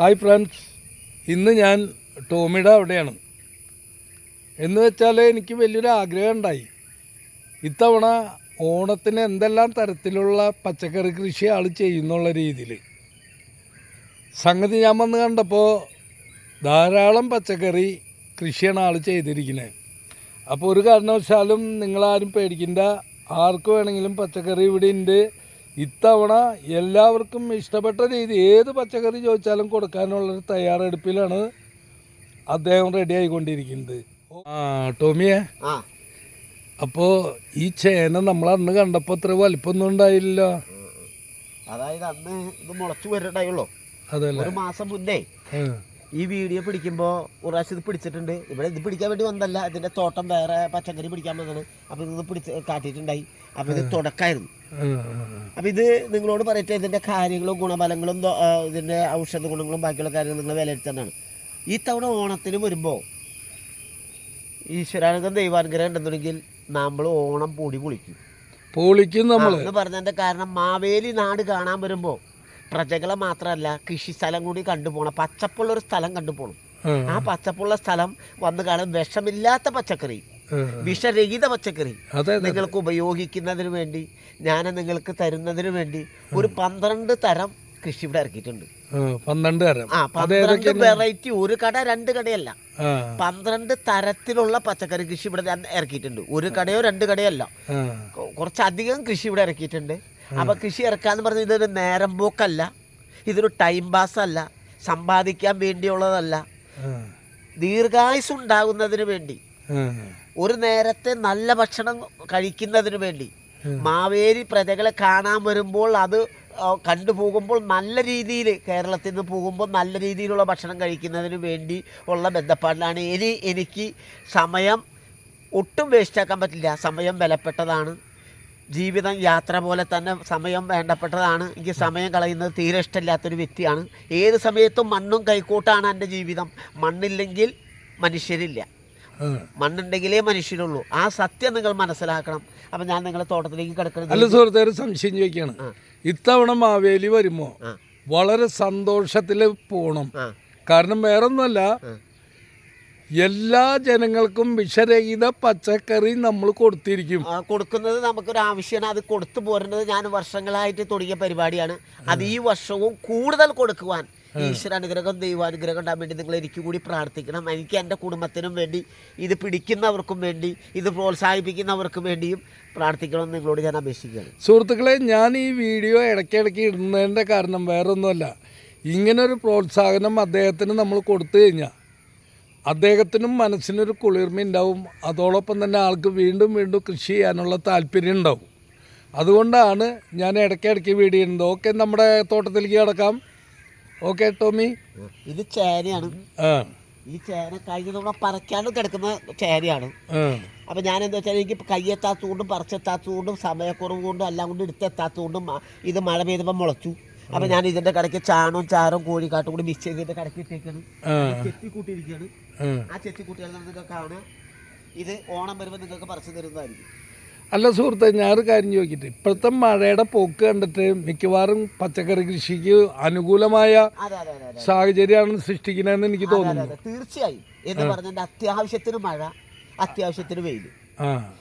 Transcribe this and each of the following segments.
Hi friends. ഇന്ന് ഞാൻ ടോമിയുടെ അവിടെയാണ്. എന്ന് വെച്ചാൽ എനിക്ക് വലിയൊരു ആഗ്രഹം ഉണ്ടായി. ഇത്തവണ ഓണത്തിന് എന്തെല്ലാം തരത്തിലുള്ള പച്ചക്കറി കൃഷി ആൾ ചെയ്യുന്നുള്ള രീതിയിൽ സംഗതി ഞാൻ വന്ന് കണ്ടപ്പോൾ ധാരാളം പച്ചക്കറി കൃഷിയാണ് ആൾ ചെയ്തിരിക്കുന്നത് അപ്പോൾ ഒരു കാരണവശാലും നിങ്ങളാരും പേടിക്കേണ്ട. ആർക്ക് വേണമെങ്കിലും പച്ചക്കറി ഇവിടെ ഉണ്ട് ഇത്തവണ എല്ലാവർക്കും ഇഷ്ടപ്പെട്ട രീതി ഏത് പച്ചക്കറി ചോദിച്ചാലും കൊടുക്കാനുള്ളൊരു തയ്യാറെടുപ്പിലാണ് അദ്ദേഹം റെഡി ആയിക്കൊണ്ടിരിക്കുന്നത്. ആ ടോമിയെ. അപ്പോ അപ്പോൾ ഈ ചേന നമ്മൾ അന്ന് കണ്ടപ്പോൾ അത്ര വലിപ്പമൊന്നും ഉണ്ടായില്ല അതായത് അന്ന് ഇത് മുളച്ചു വരണ്ടായുള്ളൂ. അതല്ലേ? ഒരു മാസം മുന്നേ ഈ വീഡിയോ പിടിക്കുമ്പോൾ ഒരാഴ്ച ഇത് പിടിച്ചിട്ടുണ്ട്. ഇവിടെ ഇത് പിടിക്കാൻ വേണ്ടി വന്നല്ല ഇതിന്റെ തോട്ടം വേറെ പച്ചക്കറി പിടിക്കാൻ വന്നതാണ്. അപ്പോൾ ഇത് പിടിച്ച് കാട്ടിയിട്ടുണ്ടായി. അപ്പോൾ ഇത് തുടക്കായിരുന്നു. അപ്പോൾ ഇത് നിങ്ങളോട് പറയട്ടെ ഇതിന്റെ കാര്യങ്ങളും ഗുണഫലങ്ങളും ഇതിന്റെ ഇതിന്റെ ഔഷധ ഗുണങ്ങളും ബാക്കിയുള്ള കാര്യങ്ങളും നിങ്ങൾ വിലയിരുത്തേണ്ടതാണ് ഈ തവണ ഓണത്തിന് വരുമ്പോൾ ഈശ്വരാനന്ദം ദൈവാനുഗ്രഹം ഉണ്ടെന്നുണ്ടെങ്കിൽ നമ്മൾ ഓണം പൊടി പൊളിക്കും. പൊളിക്കും നമ്മൾ എന്ന് പറഞ്ഞതിന്റെ കാരണം മാവേലി നാട് കാണാൻ വരുമ്പോൾ പ്രജകളെ മാത്രമല്ല കൃഷി സ്ഥലം കൂടി കണ്ടുപോകണം പച്ചപ്പുള്ള ഒരു സ്ഥലം കണ്ടുപോകണം ആ. പച്ചപ്പുള്ള സ്ഥലം വന്നു കാണാൻ വിഷമില്ലാത്ത പച്ചക്കറി വിഷരഹിത പച്ചക്കറി നിങ്ങൾക്ക് ഉപയോഗിക്കുന്നതിന് വേണ്ടി ഞാൻ നിങ്ങൾക്ക് തരുന്നതിന് വേണ്ടി ഒരു പന്ത്രണ്ട് തരം കൃഷി ഇവിടെ ഇറക്കിയിട്ടുണ്ട്. ആ, പന്ത്രണ്ട് തരം. ആ പന്ത്രണ്ട് വെറൈറ്റി ഒരു കട രണ്ട് കടയല്ല. പന്ത്രണ്ട് തരത്തിലുള്ള പച്ചക്കറി കൃഷി ഇവിടെ ഇറക്കിയിട്ടുണ്ട്. ഒരു കടയോ രണ്ട് കടയോ അല്ല. കുറച്ചധികം കൃഷി ഇവിടെ ഇറക്കിയിട്ടുണ്ട്. അപ്പൊ കൃഷി ഇറക്കാന്ന് പറഞ്ഞാൽ ഇതൊരു നേരം പോക്കല്ല. ഇതൊരു ടൈം പാസ് അല്ല. സമ്പാദിക്കാൻ വേണ്ടിയുള്ളതല്ല. ദീർഘായുസ് ഉണ്ടാകുന്നതിന് വേണ്ടി. ഒരു നേരത്തെ നല്ല ഭക്ഷണം കഴിക്കുന്നതിന് വേണ്ടി. മാവേരി പ്രജകളെ കാണാൻ വരുമ്പോൾ അത് കണ്ടു കണ്ടുപോകുമ്പോൾ നല്ല രീതിയിൽ കേരളത്തിൽ നിന്ന് പോകുമ്പോൾ നല്ല രീതിയിലുള്ള ഭക്ഷണം കഴിക്കുന്നതിന് വേണ്ടി ഉള്ള ബന്ധപ്പാടിലാണ്. ഇനി എനിക്ക് സമയം ഒട്ടും വേസ്റ്റാക്കാൻ പറ്റില്ല. സമയം വിലപ്പെട്ടതാണ്. ജീവിതം യാത്ര പോലെ തന്നെ സമയം വേണ്ടപ്പെട്ടതാണ്. എനിക്ക് സമയം കളയുന്നത് തീരെ ഇഷ്ടമില്ലാത്തൊരു വ്യക്തിയാണ്. ഏത് സമയത്തും മണ്ണും കൈക്കോട്ടാണ് എന്റെ ജീവിതം. മണ്ണില്ലെങ്കിൽ മനുഷ്യരില്ല. മണ്ണുണ്ടെങ്കിലേ മനുഷ്യരുള്ളൂ. ആ സത്യം നിങ്ങൾ മനസ്സിലാക്കണം. അപ്പം ഞാൻ നിങ്ങളെ തോട്ടത്തിലേക്ക് കിടക്കണം അല്ല സുഹൃത്തെ ഒരു സംശയം ചോദിക്കുകയാണ്. ഇത്തവണ മാവേലി വരുമ്പോൾ വളരെ സന്തോഷത്തിൽ പോകണം കാരണം വേറൊന്നുമല്ല. എല്ലാ ജനങ്ങൾക്കും വിഷരഹിത പച്ചക്കറി നമ്മൾ കൊടുത്തിരിക്കും. ആ, കൊടുക്കുന്നത് നമുക്കൊരു ആവശ്യമാണ് അത് കൊടുത്തു പോരുന്നത് ഞാൻ വർഷങ്ങളായിട്ട് തുടങ്ങിയ പരിപാടിയാണ്. അത് ഈ വർഷവും കൂടുതൽ കൊടുക്കുവാൻ ഈശ്വരാനുഗ്രഹം ദൈവാനുഗ്രഹം ഉണ്ടാകാൻ വേണ്ടി നിങ്ങൾ എനിക്ക് കൂടി പ്രാർത്ഥിക്കണം. എനിക്ക് എന്റെ കുടുംബത്തിനും വേണ്ടി ഇത് പിടിക്കുന്നവർക്കും വേണ്ടി ഇത് പ്രോത്സാഹിപ്പിക്കുന്നവർക്കും വേണ്ടിയും പ്രാർത്ഥിക്കണമെന്ന് നിങ്ങളോട് ഞാൻ അപേക്ഷിക്കുകയാണ്. സുഹൃത്തുക്കളെ ഞാൻ ഈ വീഡിയോ ഇടയ്ക്കിടയ്ക്ക് ഇടുന്നതിന്റെ കാരണം വേറൊന്നുമല്ല. ഇങ്ങനൊരു പ്രോത്സാഹനം അദ്ദേഹത്തിന് നമ്മൾ കൊടുത്തു കഴിഞ്ഞാൽ അദ്ദേഹത്തിനും മനസ്സിനൊരു കുളിർമ ഉണ്ടാവും. അതോടൊപ്പം തന്നെ ആൾക്ക് വീണ്ടും വീണ്ടും കൃഷി ചെയ്യാനുള്ള താല്പര്യം ഉണ്ടാവും. അതുകൊണ്ടാണ് ഞാൻ ഇടയ്ക്കിടയ്ക്ക് വീഡിയോ ഇടുന്നത്. ഓക്കെ നമ്മുടെ തോട്ടത്തിലേക്ക് കിടക്കാം. Okay Tommy. ഇത് ചേനയാണ്. ഈ ചേന കഴിഞ്ഞ തവണ പറക്കാണ്ട് കിടക്കുന്ന ചേനയാണ്. അപ്പം ഞാൻ എന്താ വെച്ചാൽ എനിക്ക് കയ്യെത്താത്തതുകൊണ്ടും പറിച്ചെത്താത്തതുകൊണ്ടും സമയക്കുറവ് കൊണ്ടും എല്ലാം കൊണ്ടും എടുത്തെത്താത്തതുകൊണ്ടും ഇത് മഴ പെയ്തപ്പോൾ മുളച്ചു. അപ്പം ഞാൻ ഇതിന്റെ കടയ്ക്ക് ചാണവും ചാറും കോഴിക്കാട്ടും കൂടി മിക്സ് ചെയ്തിട്ട് കടയ്ക്ക് ഇട്ടേക്കാണ്. ചെത്തി ചെത്തിക്കൂട്ടിയിരിക്കുകയാണ് ആ. ചെത്തി കൂട്ടിയാൽ നിങ്ങൾക്ക് കാണാം ഇത് ഓണം വരുമ്പോൾ നിങ്ങൾക്ക് പറിച്ചു തരുന്നതായിരിക്കും. അല്ല സുഹൃത്തെ ഞാനൊരു കാര്യം ചോദിക്കട്ടെ? ഇപ്പോഴത്തെ മഴയുടെ പോക്ക് കണ്ടിട്ട് മിക്കവാറും പച്ചക്കറി കൃഷിക്ക് അനുകൂലമായ സാഹചര്യമാണ് സൃഷ്ടിക്കുന്നതെന്ന് എനിക്ക് തോന്നുന്നു. തീർച്ചയായും. എന്ന് പറഞ്ഞാൽ അത്യാവശ്യത്തിന് മഴ അത്യാവശ്യത്തിന് വെയിൽ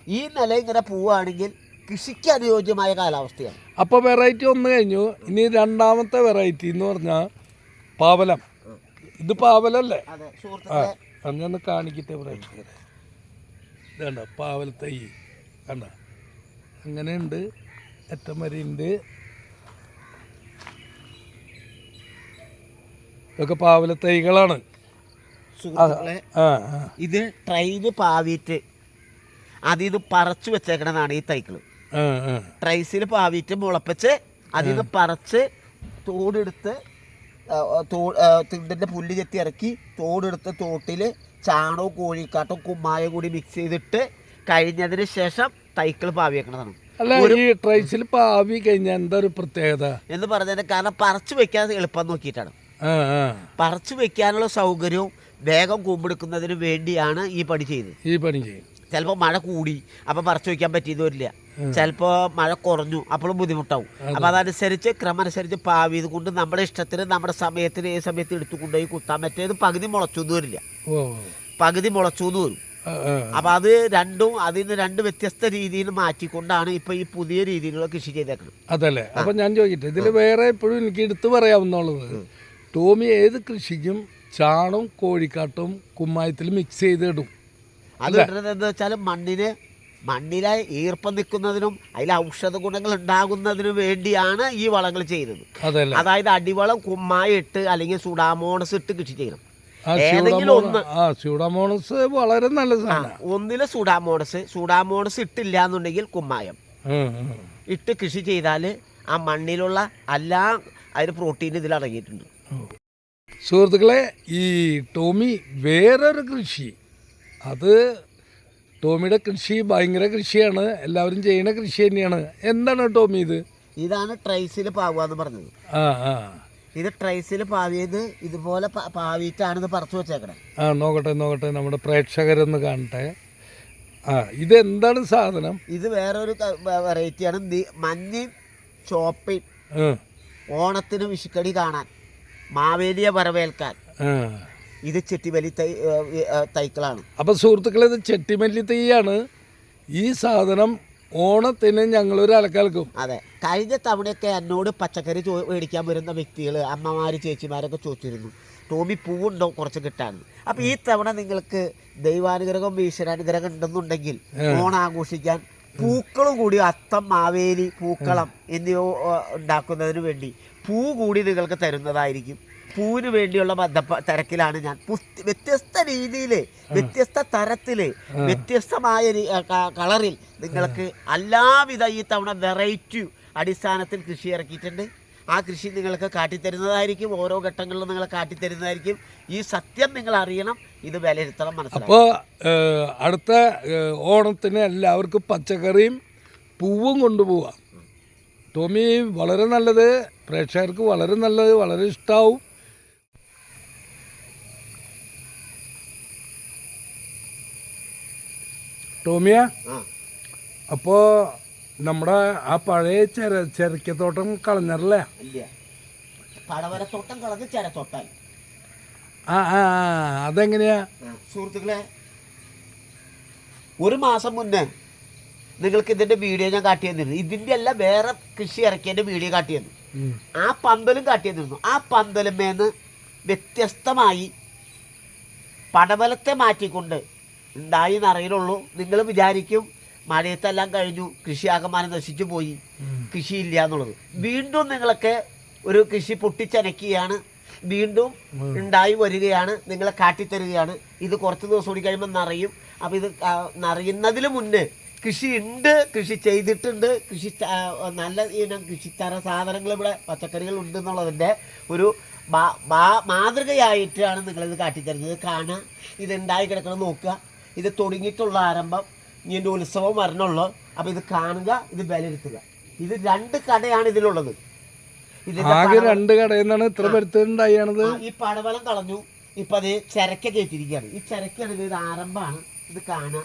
ഈ നില ഇങ്ങനെ പോവുകയാണെങ്കിൽ കൃഷിക്ക് അനുയോജ്യമായ കാലാവസ്ഥയാണ്. അപ്പോൾ വെറൈറ്റി ഒന്ന് കഴിഞ്ഞു. ഇനി രണ്ടാമത്തെ വെറൈറ്റി എന്ന് പറഞ്ഞാൽ പാവലം. ഇത് പാവലല്ലേ? ആ അങ്ങനെ കാണിക്കട്ടെ വെറൈറ്റി തൈ. പാവലത്തൈ കണ്ട? അങ്ങനെയുണ്ട്. ഉണ്ട്. ഇതൊക്കെ പാവല തൈകളാണ്. ആ ആ. ഇത് ട്രെയിന് പാവിയിട്ട് അതിൽ നിന്ന് പറിച്ചു വെച്ചേക്കണതാണ് ഈ ആ ട്രൈസിൽ പാവിറ്റ് മുളപ്പിച്ച് അതിൽ നിന്ന് പറച്ച് തോടെടുത്ത് തിണ്ടിന്റെ തിണ്ടിന്റെ പുല്ല് ചെത്തി ഇറക്കി തോടെടുത്ത് തോട്ടിൽ ചാണകവും കോഴിക്കാട്ടും കുമ്മായം കൂടി മിക്സ് ചെയ്തിട്ട് കഴിഞ്ഞതിന് ശേഷം തൈക്കൾ പാവി വെക്കണതാണ് അല്ല ഈ ട്രൈസിൽ പാവി കഴിഞ്ഞാൽ എന്താ ഒരു പ്രത്യേകത? എന്ന് പറഞ്ഞതിന് കാരണം പറിച്ചു വെക്കാൻ എളുപ്പം നോക്കിയിട്ടാണ്. പറിച്ചു വെക്കാനുള്ള സൗകര്യവും വേഗം കൂമ്പെടുക്കുന്നതിന് വേണ്ടിയാണ് ഈ പണി ചെയ്തത്. ഈ പണി ചെയ്യും. ചിലപ്പോൾ മഴ കൂടി അപ്പം പറിച്ചു വെക്കാൻ പറ്റിയതും വരില്ല ചിലപ്പോൾ മഴ കുറഞ്ഞു അപ്പോഴും ബുദ്ധിമുട്ടാവും. അപ്പോൾ അതനുസരിച്ച് ക്രമനുസരിച്ച് പാവി ഇത് കൊണ്ട് നമ്മുടെ ഇഷ്ടത്തിന് നമ്മുടെ സമയത്തിന് ഏത് സമയത്ത് എടുത്തു കൊണ്ടുപോയി കുത്താൻ പറ്റിയത് പകുതി മുളച്ചു എന്ന് വരില്ല പകുതി മുളച്ചു എന്ന് വരും. അപ്പം അത് രണ്ടും അതിന് രണ്ട് വ്യത്യസ്ത രീതിയിൽ മാറ്റിക്കൊണ്ടാണ് ഇപ്പൊ ഈ പുതിയ രീതിയിലുള്ള കൃഷി ചെയ്തേക്കുന്നത് അതല്ലേ? അപ്പൊ ഞാൻ ചോദിക്കട്ടെ ഇതിൽ വേറെ എപ്പോഴും എനിക്ക് എടുത്തു പറയാവുന്നുള്ളത് ടോമി ഏത് കൃഷിക്കും ചാണും കോഴിക്കാട്ടും കുമ്മായത്തിൽ മിക്സ് ചെയ്തിടും അത് ഇടുന്നത് എന്താ വെച്ചാൽ മണ്ണിന് മണ്ണിലെ ഈർപ്പം നിൽക്കുന്നതിനും അതിൽ ഔഷധ ഗുണങ്ങൾ ഉണ്ടാകുന്നതിനും വേണ്ടിയാണ് ഈ വളങ്ങൾ ചെയ്യുന്നത്. അതായത് അടിവളം കുമ്മായി ഇട്ട് അല്ലെങ്കിൽ സുഡാമോണസ് ഇട്ട് കൃഷി ചെയ്യണം. ഏതെങ്കിലും ഒന്ന് സ്യൂഡാമോണസ് വളരെ നല്ല ഒന്നിൽ സുഡാമോണസ് സുഡാമോണസ് ഇട്ടില്ല എന്നുണ്ടെങ്കിൽ കുമ്മായം ഇട്ട് കൃഷി ചെയ്താൽ ആ മണ്ണിലുള്ള എല്ലാ അതിന് പ്രോട്ടീൻ ഇതിൽ അടങ്ങിയിട്ടുണ്ട്. സുഹൃത്തുക്കളെ ഈ ടോമി വേറൊരു കൃഷി. അത് ടോമിയുടെ കൃഷി ഭയങ്കര കൃഷിയാണ്. എല്ലാവരും ചെയ്യുന്ന കൃഷി തന്നെയാണ്. എന്താണ് ടോമി ഇത്? ഇതാണ് ട്രൈസിൽ പാവുക എന്ന് പറഞ്ഞത്. ആ ആ. ഇത് ട്രൈസിൽ പാവിയത് ഇതുപോലെ പാവിയിട്ടാണിത് പറിച്ചു വെച്ചേക്കണേ. ആ നോക്കട്ടെ നോക്കട്ടെ. നമ്മുടെ പ്രേക്ഷകരൊന്ന് കാണട്ടെ. ആ ഇത് എന്താണ് സാധനം? ഇത് വേറൊരു വെറൈറ്റിയാണ്. മഞ്ഞയും ചോപ്പയും ഓണത്തിന് വിഷുക്കടി കാണാൻ. മാവേലിയെ വരവേൽക്കാൻ. ഇത് ചെട്ടിമല്ലി തൈ തൈക്കളാണ്. അപ്പോൾ സുഹൃത്തുക്കളെ ഇത് ചെട്ടിമല്ലി തൈയാണ്. ഈ സാധനം ഓണത്തിന് ഞങ്ങളൊരു അലക്കലക്കും അതെ. കഴിഞ്ഞ തവണയൊക്കെ എന്നോട് പച്ചക്കറി ചോ മേടിക്കാൻ വരുന്ന വ്യക്തികൾ അമ്മമാർ ചേച്ചിമാരൊക്കെ ചോദിച്ചിരുന്നു. ടോമി പൂവുണ്ടോ? കുറച്ച് കിട്ടാൻ. അപ്പം ഈ തവണ നിങ്ങൾക്ക് ദൈവാനുഗ്രഹം ഈശ്വരാനുഗ്രഹം ഉണ്ടെന്നുണ്ടെങ്കിൽ ഓണം ആഘോഷിക്കാൻ പൂക്കളും കൂടി അത്തം മാവേലി പൂക്കളം എന്നിവ ഉണ്ടാക്കുന്നതിന് വേണ്ടി പൂ കൂടി നിങ്ങൾക്ക് തരുന്നതായിരിക്കും. പൂവിന് വേണ്ടിയുള്ള തിരക്കിലാണ് ഞാൻ. വ്യത്യസ്ത രീതിയിൽ വ്യത്യസ്ത തരത്തിൽ വ്യത്യസ്തമായ കളറിൽ നിങ്ങൾക്ക് എല്ലാവിധ ഈ തവണ വെറൈറ്റി അടിസ്ഥാനത്തിൽ കൃഷി ഇറക്കിയിട്ടുണ്ട്. ആ കൃഷി നിങ്ങൾക്ക് കാട്ടിത്തരുന്നതായിരിക്കും. ഓരോ ഘട്ടങ്ങളിലും നിങ്ങൾ കാട്ടിത്തരുന്നതായിരിക്കും. ഈ സത്യം നിങ്ങൾ അറിയണം. ഇത് വിലയിരുത്തണം മനസ്സിലാക്കും അപ്പോൾ അടുത്ത ഓണത്തിന് എല്ലാവർക്കും പച്ചക്കറിയും പൂവും കൊണ്ടുപോവാം. ടോമി വളരെ നല്ലത്. പ്രേക്ഷകർക്ക് വളരെ നല്ലത് വളരെ ഇഷ്ടാവും. ടോമിയ അപ്പോ അപ്പോൾ നമ്മുടെ ആ പഴയ ചെര ചെരക്കത്തോട്ടം കളഞ്ഞല്ലേ കളഞ്ഞ് ചെരത്തോട്ടം ആ ആ ആ, അതെങ്ങനെയാ? സുഹൃത്തുക്കളെ ഒരു മാസം മുന്നേ നിങ്ങൾക്ക് ഇതിന്റെ വീഡിയോ ഞാൻ കാട്ടി തന്നിരുന്നു ഇതിന്റെ അല്ല വേറെ കൃഷി ഇറക്കിയതിന്റെ വീഡിയോ കാട്ടി തന്നു ആ പന്തലും കാട്ടി തന്നിരുന്നു ആ പന്തലുമേന്ന് വ്യത്യസ്തമായി പടവലത്തെ മാറ്റിക്കൊണ്ട് ഉണ്ടായി എന്നറിയുള്ളൂ നിങ്ങൾ വിചാരിക്കും മഴയത്തെല്ലാം കഴിഞ്ഞു കൃഷി ആകമാനം നശിച്ചു പോയി. കൃഷിയില്ല എന്നുള്ളത്. വീണ്ടും നിങ്ങളൊക്കെ ഒരു കൃഷി പൊട്ടിച്ചനക്കുകയാണ്. വീണ്ടും ഉണ്ടായി വരികയാണ് നിങ്ങളെ കാട്ടിത്തരികയാണ്. ഇത് കുറച്ച് ദിവസം കൂടി കഴിയുമ്പോൾ നിറയും. അപ്പോൾ ഇത് നിറയുന്നതിന് മുന്നേ കൃഷി ഉണ്ട് കൃഷി ചെയ്തിട്ടുണ്ട് കൃഷി നല്ല ഇനം കൃഷിത്തര സാധനങ്ങൾ ഇവിടെ പച്ചക്കറികൾ ഉണ്ട് എന്നുള്ളതിന്റെ ഒരു മാതൃകയായിട്ടാണ് നിങ്ങളിത് കാട്ടിത്തരുന്നത്. കാണുക ഇത് ഉണ്ടായി കിടക്കണം നോക്കുക. ഇത് തുടങ്ങിയിട്ടുള്ള ആരംഭം ഇനി എന്റെ ഉത്സവം വരണുള്ളൂ. അപ്പോൾ ഇത് കാണുക ഇത് വിലയിരുത്തുക. ഇത് രണ്ട് കടയാണ് ഇതിലുള്ളത്. ആകെ രണ്ട് കടയിൽ നിന്നാണ് ഇത്ര വരുത്തുണ്ടായത് ഈ പടവലം കളഞ്ഞു ഇപ്പൊ അത് ചരക്ക കയറ്റിയിരിക്കുകയാണ്. ഈ ചിരക്കാണ് ഇത് ആരംഭമാണ്. ഇത് കാണുക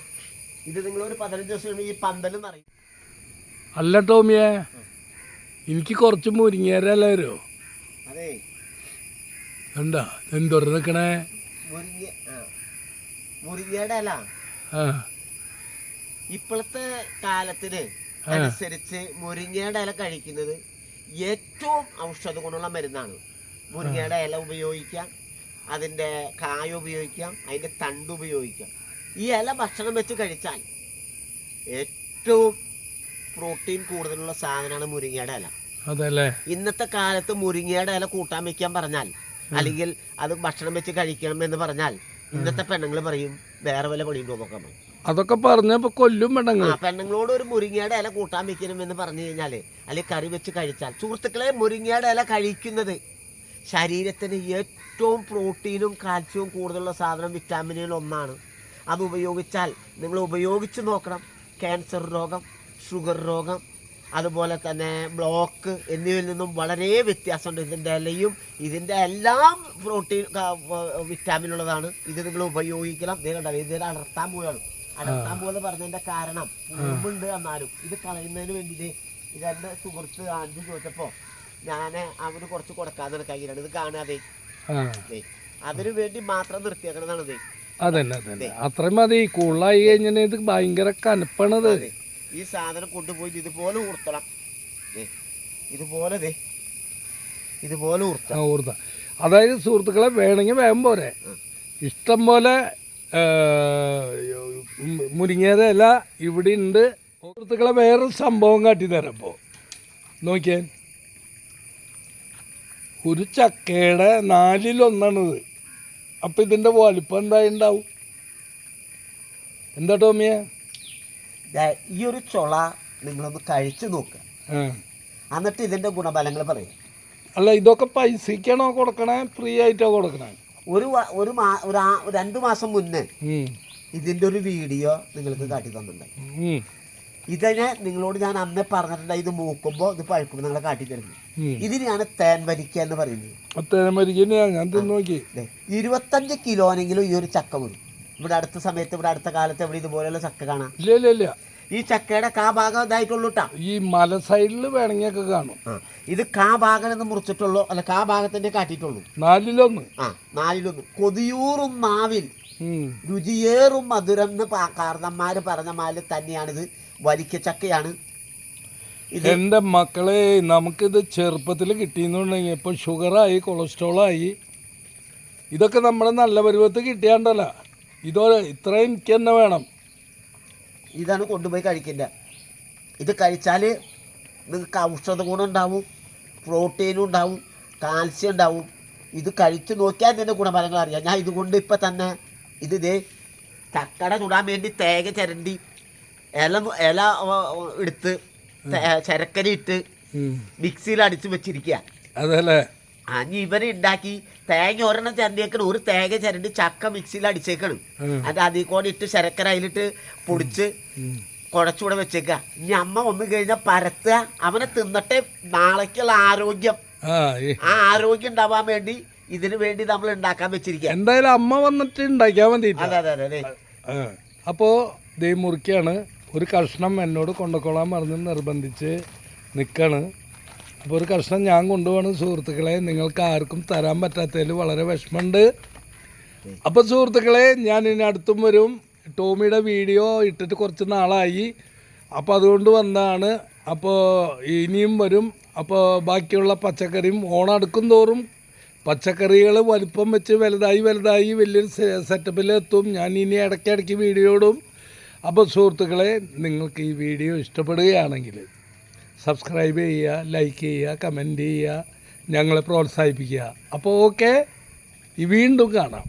ഇത് നിങ്ങൾ ഒരു പതിനഞ്ച് ദിവസം ഈ പന്തലും നിറയും. അല്ല ടോമിയെ. എനിക്ക് കുറച്ച് മുരിങ്ങേരല്ലോ വരുമോ അതെ. എന്താ എന്തൊരു നിൽക്കണേ മുരിങ്ങ മുരിങ്ങയുടെ ഇല ഇപ്പോഴത്തെ കാലത്തിന് അനുസരിച്ച് മുരിങ്ങയുടെ ഇല കഴിക്കുന്നത് ഏറ്റവും ഔഷധ ഗുണമുള്ള മരുന്നാണ്. മുരിങ്ങയുടെ ഇല ഉപയോഗിക്കാം അതിന്റെ കായ ഉപയോഗിക്കാം അതിന്റെ തണ്ട് ഉപയോഗിക്കാം. ഈ ഇല ഭക്ഷണം വെച്ച് കഴിച്ചാൽ ഏറ്റവും പ്രോട്ടീൻ കൂടുതലുള്ള സാധനമാണ് മുരിങ്ങയുടെ ഇല. അതല്ലേ? ഇന്നത്തെ കാലത്ത് മുരിങ്ങയുടെ ഇല കൂട്ടാൻ വെക്കാൻ പറഞ്ഞാൽ അല്ലെങ്കിൽ അത് ഭക്ഷണം വെച്ച് കഴിക്കണം എന്ന് പറഞ്ഞാൽ ഇന്നത്തെ പെണ്ണുങ്ങൾ പറയും വേറെ വല്ല പണിയുണ്ടോ നോക്കാൻ പറയും അതൊക്കെ പറഞ്ഞപ്പോ കൊല്ലും പെണ്ണുങ്ങൾ പെണ്ണുങ്ങളോട് ഒരു മുരിങ്ങയുടെ ഇല കൂട്ടാൻ വെക്കണം എന്ന് പറഞ്ഞു കഴിഞ്ഞാൽ അല്ലെങ്കിൽ കറി വെച്ച് കഴിച്ചാൽ. സുഹൃത്തുക്കളെ മുരിങ്ങയുടെ ഇല കഴിക്കുന്നത് ശരീരത്തിന് ഏറ്റവും പ്രോട്ടീനും കാൽസ്യവും കൂടുതലുള്ള സാധനം വിറ്റാമിനുകൾ ഒന്നാണ്. അത് ഉപയോഗിച്ചാൽ നിങ്ങൾ ഉപയോഗിച്ച് നോക്കണം. ക്യാൻസർ രോഗം ഷുഗർ രോഗം അതുപോലെ തന്നെ ബ്ലോക്ക് എന്നിവയിൽ നിന്നും വളരെ വ്യത്യാസമുണ്ട്. ഇതിന്റെ ഇലയും ഇതിന്റെ എല്ലാം പ്രോട്ടീൻ വിറ്റാമിൻ ഉള്ളതാണ്. ഇത് നിങ്ങൾ ഉപയോഗിക്കണം. ഇത് കണ്ടോ? ഇതിന്റെ അടർത്താൻ പോവുകയാണ്. അടർത്താൻ പോകുന്നത് പറഞ്ഞതിന്റെ കാരണം മുമ്പുണ്ട് എന്നാലും ഇത് കളയുന്നതിന് വേണ്ടിയിട്ട് ഇതെന്റെ സുഹൃത്ത് ആദ്യം ചോദിച്ചപ്പോൾ ഞാൻ അവന് കുറച്ച് കൊടുക്കാതെ കയ്യിലാണ് ഇത് കാണാതെ അതിനു വേണ്ടി മാത്രം നിർത്തിയേക്കണതാണ് അതന്നെ അതന്നെ. അത്രയും മതി. കൂടുതലായി കഴിഞ്ഞാൽ ഇത് ഭയങ്കര കനപ്പാണത്. ഈ സാധനം കൊണ്ടുപോയി ഇതുപോലെ ഊർത്തണം ഇതുപോലെ ദേ ഇതുപോലെ ഊർത്ത അതായത് സുഹൃത്തുക്കളെ വേണമെങ്കിൽ വേഗം പോരെ. ഇഷ്ടം പോലെ മുരിങ്ങയുടെ ഇല ഇവിടെ ഉണ്ട്. സുഹൃത്തുക്കളെ വേറൊരു സംഭവം കാട്ടിത്തരാം ഇപ്പോൾ നോക്കിയേ. ഒരു ചക്കയുടെ നാലിലൊന്നാണിത്. അപ്പം ഇതിന്റെ വലിപ്പം എന്തായി ഉണ്ടാവും? എന്താ ടോമിയ? ഈ ഒരു ചൊള നിങ്ങളൊന്ന് കഴിച്ചു നോക്കുക എന്നിട്ട് ഇതിന്റെ ഗുണഫലങ്ങൾ പറയും. അല്ല ഇതൊക്കെ പൈസക്കാണോ കൊടുക്കണേ? ഫ്രീ ആയിട്ടോ കൊടുക്കണേ? ഒരു ഒരു മാ ഒരു രണ്ട് മാസം മുന്നേ ഇതിന്റെ ഒരു വീഡിയോ നിങ്ങൾക്ക് കാട്ടി തന്നിട്ടുണ്ട്. ഇതിനെ നിങ്ങളോട് ഞാൻ അന്നേ പറഞ്ഞിട്ടുണ്ട് ഇത് മൂക്കുമ്പോൾ ഇത് പഴുക്കുമ്പോൾ നിങ്ങളെ കാട്ടി തരുന്നു. ഇതിനെയാണ് തേൻ വരിക്ക എന്ന് പറയുന്നത്. മരിക്കുന്നതാ ഞാൻ നോക്കി. ഇരുപത്തഞ്ച് കിലോനെങ്കിലും ഈ ഒരു ചക്ക വരും ഇവിടെ അടുത്ത സമയത്ത് ഇവിടെ അടുത്ത കാലത്ത് എവിടെ ഇതുപോലെയുള്ള ചക്ക കാണാം. ഇല്ല ഇല്ല ഇല്ല. ഈ ചക്കയുടെ കാ ഭാഗം ഇതായിട്ടുള്ളൂ ട്ടാ. ഈ മല സൈഡിൽ വേണമെങ്കിൽ കാണും. ആ ഇത് കാ ഭാഗം എന്ന് മുറിച്ചിട്ടുള്ളൂ അല്ല കാ ഭാഗത്തിന്റെ കാട്ടിയിട്ടുള്ളൂ. നാലിലൊന്ന്. ആ നാലിലൊന്ന്. കൊതിയൂറും മാവിൽ ഉം. രുചിയേറും മധുരം എന്ന് പാ- കാരണന്മാര് പറഞ്ഞ മാതിരി തന്നെയാണിത്. വലിക്ക ചക്കയാണ്. ഇത് എന്റെ മക്കളെ നമുക്കിത് ചെറുപ്പത്തിൽ കിട്ടിയെന്നുണ്ടെങ്കിൽ ഇപ്പോൾ ഷുഗറായി കൊളസ്ട്രോളായി ഇതൊക്കെ നമ്മുടെ നല്ല പരുവത്ത് കിട്ടിയാണ്ടല്ല. ഇതോ ഇത്രയും എനിക്ക് തന്നെ വേണം. ഇതാണ് കൊണ്ടുപോയി കഴിക്കേണ്ടത്. ഇത് കഴിച്ചാൽ നിങ്ങൾക്ക് ഔഷധ ഗുണം ഉണ്ടാവും പ്രോട്ടീനും ഉണ്ടാവും കാൽസ്യം ഉണ്ടാവും. ഇത് കഴിച്ചു നോക്കിയാൽ തന്നെ ഗുണഫലങ്ങൾ അറിയാം. ഞാൻ ഇതുകൊണ്ട് ഇപ്പം തന്നെ ഇത് ഇതേ ചക്കട ചുടാൻ വേണ്ടി തേങ്ങ ചിരണ്ടി ഇല ഇല എടുത്ത് ചരക്കരി ഇട്ട്. മിക്സിയിൽ അടിച്ച് വെച്ചിരിക്കുക അതല്ലേ? അഞ്ഞ് ഇവർ ഉണ്ടാക്കി തേങ്ങ ഒരെണ്ണം ചിരണ്ടിയേക്കണം. ഒരു തേങ്ങ ചരണ്ട് ചക്ക മിക്സിയിൽ അടിച്ചേക്കണം. അത് അതിൽ കൂടെ ഇട്ട് ശരക്കര അതിലിട്ട് പൊടിച്ച് ഉം. കുഴച്ചുകൂടെ വെച്ചേക്കുക ഇനി അമ്മ വന്നു കഴിഞ്ഞാൽ പരത്തുക. അവനെ തിന്നട്ടെ. നാളേക്കുള്ള ആരോഗ്യം. ആ ആരോഗ്യം ഉണ്ടാവാൻ വേണ്ടി ഇതിനു വേണ്ടി നമ്മൾ ഉണ്ടാക്കാൻ വെച്ചിരിക്കുക എന്തായാലും അമ്മ വന്നിട്ട് ഉണ്ടാക്കിയാൽ മതി അതെ അതെ അതെ അപ്പോ ദൈവം ദേ മുറിക്കാണ്. ഒരു കഷ്ണം എന്നോട് കൊണ്ടുകൊള്ളാൻ പറഞ്ഞ് നിർബന്ധിച്ച് നിൽക്കാണ് അപ്പോൾ ഒരു കഷ്ണം ഞാൻ കൊണ്ടുപോകണം സുഹൃത്തുക്കളെ നിങ്ങൾക്ക് ആർക്കും തരാൻ പറ്റാത്തതിൽ വളരെ വിഷമമുണ്ട്. അപ്പോൾ സുഹൃത്തുക്കളെ ഞാൻ ഇനി അടുത്തും വരും. ടോമിയുടെ വീഡിയോ ഇട്ടിട്ട് കുറച്ച് നാളായി. അപ്പോൾ അതുകൊണ്ട് വന്നതാണ് അപ്പോൾ ഇനിയും വരും. അപ്പോൾ ബാക്കിയുള്ള പച്ചക്കറിയും ഓണടുക്കും തോറും പച്ചക്കറികൾ വലിപ്പം വെച്ച് വലുതായി വലുതായി വലിയൊരു സെറ്റപ്പിലെത്തും ഞാൻ ഇനി ഇടയ്ക്കിടയ്ക്ക് വീഡിയോ ഇടും. അപ്പോൾ സുഹൃത്തുക്കളെ നിങ്ങൾക്ക് ഈ വീഡിയോ ഇഷ്ടപ്പെടുകയാണെങ്കിൽ സബ്സ്ക്രൈബ് ചെയ്യുക ലൈക്ക് ചെയ്യുക കമന്റ് ചെയ്യുക ഞങ്ങളെ പ്രോത്സാഹിപ്പിക്കുക. അപ്പോൾ ഓക്കെ വീണ്ടും കാണാം.